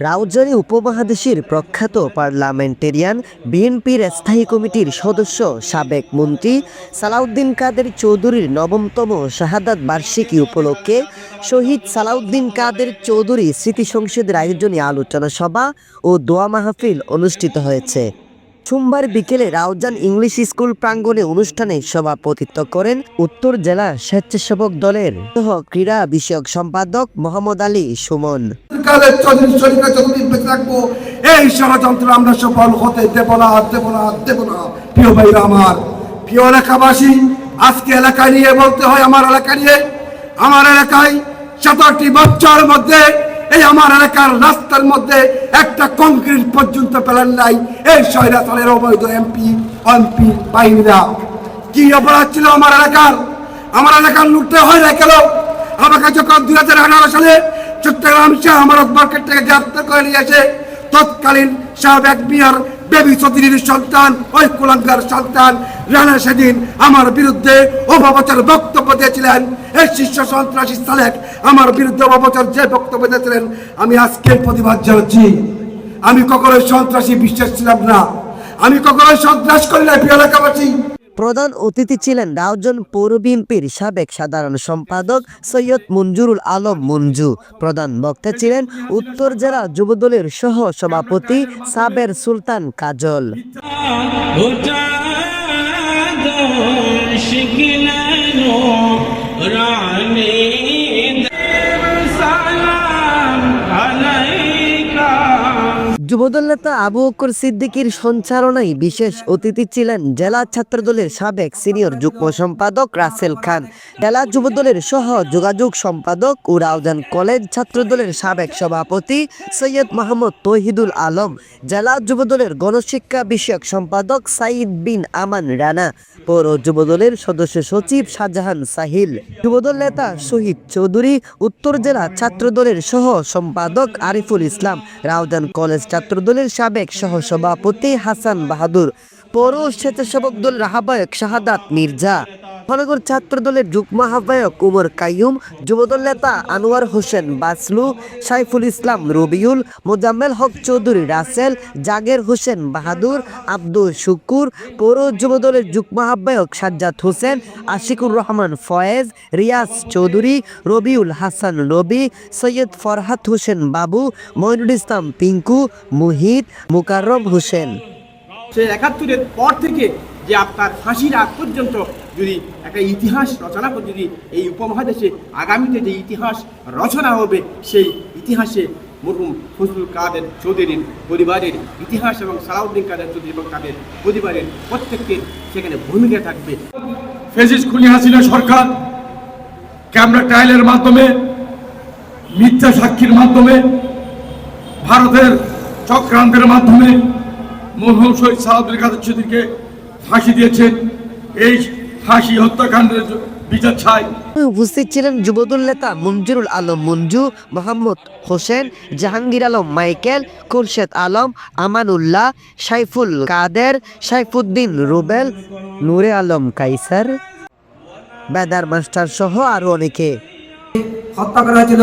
রাউজানি উপমহাদেশের প্রখ্যাত পার্লামেন্টেরিয়ান বিএনপির স্থায়ী কমিটির সদস্য সাবেক মন্ত্রী সালাউদ্দিন কাদের চৌধুরীর নবমতম শাহাদাত বার্ষিকী উপলক্ষে শহীদ সালাউদ্দিন কাদের চৌধুরী স্মৃতি সংসদের আয়োজনে আলোচনা সভা ও দোয়া মাহফিল অনুষ্ঠিত হয়েছে। সোমবার বিকেলে রাউজান ইংলিশ স্কুল প্রাঙ্গণে অনুষ্ঠানে সভাপতিত্ব করেন উত্তর জেলা স্বেচ্ছাসেবক দলের ক্রীড়া বিষয়ক সম্পাদক মোহাম্মদ আলী সুমন। এই ষড়যন্ত্র আমরা সফল হতে দেব না দেব না দেব না। প্রিয় ভাইরা আমার, প্রিয় এলাকাবাসী, আজকে এলাকা নিয়ে বলতে হয় আমার এলাকা নিয়ে। আমার এলাকায় সতেরোটি বছর মধ্যে এই আমার এলাকার রাস্তার মধ্যে একটা কংক্রিট পর্যন্ত পেলেন নাই। এই সৈরাচারের অবৈধ এমপি এমপি বাহিনীরা। কি অপরাধ ছিল আমার এলাকার? আমার এলাকার লুটতে হয় না কেন? আমাকে যখন দুই হাজার এগারো সালে চট্টগ্রাম শাহ আমার মার্কেট থেকে গ্রেপ্তার করে নিয়ে এসে তৎকালীন এক বিহার বেবি চৌধুরীর সন্তান ওই কুলাঙ্গার সন্তান, রানা সেদিন আমার বিরুদ্ধে অপপ্রচার বক্তব্য দিয়েছিলেন। এই শীর্ষ সন্ত্রাসী সালেক আমার বিরুদ্ধে অপপ্রচার যে বক্তব্য দিয়েছিলেন, আমি আজকে প্রতিবাদ জানাচ্ছি। আমি কখনোই সন্ত্রাসী বিশ্বাস ছিলাম না। আমি কখনোই সন্ত্রাস করি না প্রিয় এলাকাবাসী। প্রধান অতিথি ছিলেন রাউজন পৌর বিএনপির সাবেক সাধারণ সম্পাদক সৈয়দ মঞ্জুরুল আলম মঞ্জু। প্রধান বক্তা ছিলেন উত্তর জেলা যুবদলের সহ সভাপতি সাবের সুলতান কাজল। যুবদল নেতা আবু বকর সিদ্দিকীর সঞ্চালনায় বিশেষ অতিথি ছিলেন জেলা ছাত্রদলের সাবেক সিনিয়র যুগ্ম সম্পাদক রাসেল খান, জেলা যুবদলের সহ যোগাযোগ সম্পাদক ও রাউজান কলেজ ছাত্রদলের সাবেক সভাপতি সৈয়দ মাহমুদ তহিদুল আলম, জেলা যুবদলের গণশিক্ষা বিষয়ক সম্পাদক সাইদ বিন আমান রানা, পৌর যুবদলের সদস্য সচিব শাহজাহান সাহিল। যুবদল নেতা শহীদ চৌধুরী, উত্তর জেলা ছাত্রদলের সহ সম্পাদক আরিফুল ইসলাম, রাউজান কলেজ ছাত্রদলের সাবেক সহ সভাপতি হাসান বাহাদুর পৌর স্বেচ্ছাসেবক দল রাহাবায়ক শাহাদাত মির্জা। মহানগর ছাত্র দলের যুগ্ম আহ্বায়ক উমর কাইয়ুম, যুবদল নেতা আনোয়ার হোসেন বাসলু, সাইফুল ইসলাম রবিউল, মোজাম্মেল হক চৌধুরী রাসেল, জাগের হোসেন বাহাদুর, আব্দুল শুকুর, পৌর যুবদলের যুগ্ম আহ্বায়ক সাজ্জাদ হোসেন, আশিকুর রহমান ফয়েজ, রিয়াজ চৌধুরী, রবিউল হাসান রবি সৈয়দ ফরহাত হোসেন বাবু, মইনুল ইসলাম পিঙ্কু, মুহিত মুকাররম হোসেন। সেই একাত্তরের পর থেকে যে আপনার ফাঁসির আগ পর্যন্ত যদি একটা ইতিহাস রচনা করে, যদি এই উপমহাদেশে আগামীতে যে ইতিহাস রচনা হবে, সেই ইতিহাসে মরহুম ফজলুল কাদের চৌধুরীর পরিবারের ইতিহাস এবং সালাউদ্দিন কাদের চৌধুরী এবং তাদের পরিবারের প্রত্যেকের সেখানে ভূমিকা থাকবে। ফেসিস খুনি হাসিনা সরকার, ক্যামেরা ট্রায়ালের মাধ্যমে, মিথ্যা সাক্ষীর মাধ্যমে, ভারতের চক্রান্তের মাধ্যমে মরহুম শহীদ সাহাবুল কাদের চৌধুরীকে ফাঁসি দিয়েছেন। এই ফাঁসি হত্যাকাণ্ডের বিচার চাই। উপস্থিত ছিলেন যুবদল নেতা মঞ্জুরুল আলম মঞ্জু মোহাম্মদ হোসেন জাহাঙ্গীর আলম মাইকেল খুরশেদ আলম আমানুল্লাহ সাইফুল কাদের সাইফুদ্দিন রুবেল নূরে আলম কাইসার বেদার মাস্টার সহ আরও অনেকে। হত্যা করা হয়েছিল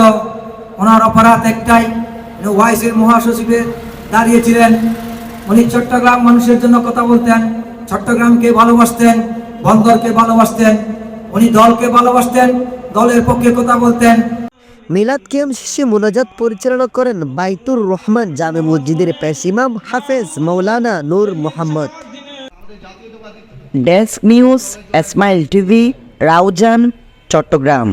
ওনার অপরাধ একটাই ওয়াইসির মহাসচিবে দাঁড়িয়েছিলেন। উনি চট্টগ্রাম মানুষের জন্য কথা বলতেন চট্টগ্রামকে ভালোবাসতেন। বন্দরকে ভালোবাসতেন উনি দলকে ভালোবাসতেন দলের পক্ষে কথা বলতেন। মিলাদ কেম শেষে মোনাজাত পরিচালনা করেন বাইতুর রহমান জামে মসজিদের পেশ ইমাম হাফেজ মৌলানা Noor Mohammad. Desk news Ismail TV Raozan Chattogram.